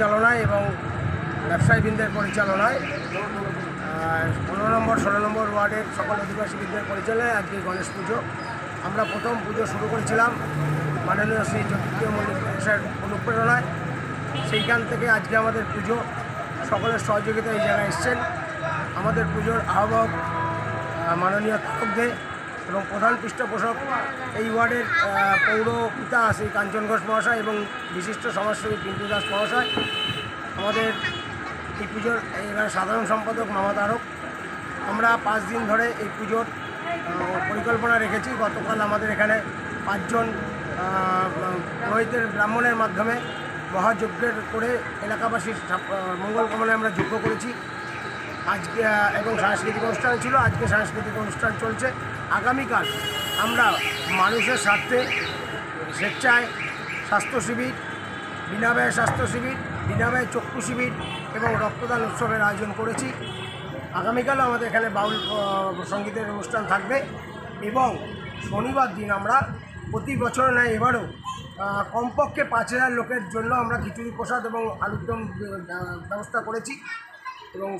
পরিচালনায় এবং ব্যবসায়ীবৃন্দের পরিচালনায়। পনেরো নম্বর, ষোলো নম্বর ওয়ার্ডের সকল অধিবাসীবৃন্দের পরিচালনায় আজকে গণেশ পুজো। আমরা প্রথম পুজো শুরু করেছিলাম মাননীয় শ্রী জ্যোতিপ্রিয় মল্লিক অনুপ্রেরণায়। সেইখান থেকে আজকে আমাদের পুজো। সকলের সহযোগিতা এই জায়গায় এসছেন। আমাদের পুজোর আহ্বায়ক মাননীয় তারক এবং প্রধান পৃষ্ঠপোষক এই ওয়ার্ডের পৌর পিতা শ্রী কাঞ্চন ঘোষ মহাশয় এবং বিশিষ্ট সমাজসেবী পিন্টু দাস মহাশয়। আমাদের এই পুজোর এখানে সাধারণ সম্পাদক মামা তারক। আমরা পাঁচ দিন ধরে এই পুজোর পরিকল্পনা রেখেছি। গতকাল আমাদের এখানে পাঁচজন আহ, পুরোহিতের ব্রাহ্মণের মাধ্যমে মহাযজ্ঞের করে এলাকাবাসীর মঙ্গল কামনায় আমরা যজ্ঞ করেছি। আজকে, এবং সাংস্কৃতিক অনুষ্ঠান ছিল, আজকে সাংস্কৃতিক অনুষ্ঠান চলছে। আগামীকাল আমরা মানুষের স্বার্থে স্বেচ্ছায় স্বাস্থ্য শিবির বিনা ব্যয় স্বাস্থ্য শিবির বিনা ব্যয় চক্ষু শিবির এবং রক্তদান উৎসবের আয়োজন করেছি। আগামীকালও আমাদের এখানে বাউল সঙ্গীতের অনুষ্ঠান থাকবে এবং শনিবার দিন আমরা প্রতি বছর নয় এবারও কমপক্ষে পাঁচ হাজার লোকের জন্য আমরা খিচুড়ি প্রসাদ এবং আলুর দম ব্যবস্থা করেছি এবং